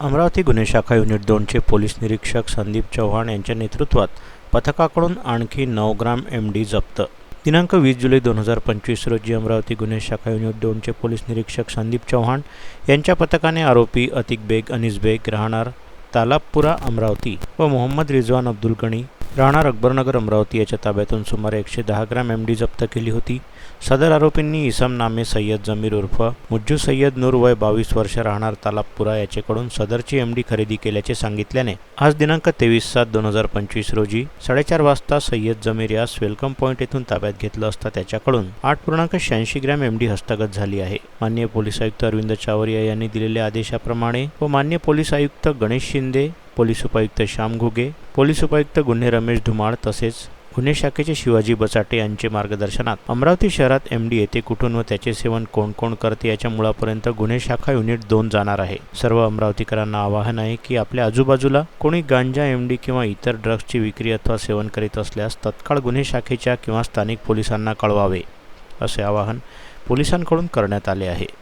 अमरावती गुन्हे शाखा युनिट दोनचे पोलीस निरीक्षक संदीप चव्हाण यांच्या नेतृत्वात पथकाकडून आणखी नऊ ग्राम एम डी जप्त. दिनांक वीस जुलै दोन हजार पंचवीस रोजी अमरावती गुन्हे शाखा युनिट दोनचे पोलीस निरीक्षक संदीप चव्हाण यांच्या पथकाने आरोपी अतिक बेग अनिस बेग राहणार तालाबपुरा अमरावती व मोहम्मद रिजवान अब्दुल गणी राहणार अकबरनगर अमरावती याच्या ताब्यातून सुमारे एकशे दहा ग्रॅम एम डी जप्त केली होती. सदर आरोपींनी इसम नामे सय्यद जमीर उर्फ मुज्जू सय्यद नूर वय बावीस वर्ष राहणार तालाबपुरा याच्याकडून सदरची एम डी खरेदी केल्याचे सांगितल्याने आज दिनांक तेवीस सात दोन हजार पंचवीस रोजी साडेचार वाजता सय्यद जमीर यास वेलकम पॉईंट येथून ताब्यात घेतलं असता त्याच्याकडून आठ पूर्णांक शहाऐंशी ग्रॅम एम डी हस्तगत झाली आहे. मान्य पोलीस आयुक्त अरविंद चावरिया यांनी दिलेल्या आदेशाप्रमाणे व मान्य पोलीस आयुक्त गणेश शिंदे पोलीस उपायुक्त श्याम घुगे पोलीस उपायुक्त गुन्हे रमेश धुमाळ तसेच गुन्हे शाखेचे शिवाजी बचाटे यांचे मार्गदर्शनात. अमरावती शहरात एम डी येथे कुठून व त्याचे सेवन कोण कोण करते याच्या मुळापर्यंत गुन्हे शाखा युनिट दोन जाणार आहे. सर्व अमरावतीकरांना आवाहन आहे की आपल्या आजूबाजूला कोणी गांजा एम डी किंवा इतर ड्रग्सची विक्री अथवा सेवन करीत असल्यास तत्काळ गुन्हे शाखेच्या किंवा स्थानिक पोलिसांना कळवावे असे आवाहन पोलिसांकडून करण्यात आले आहे.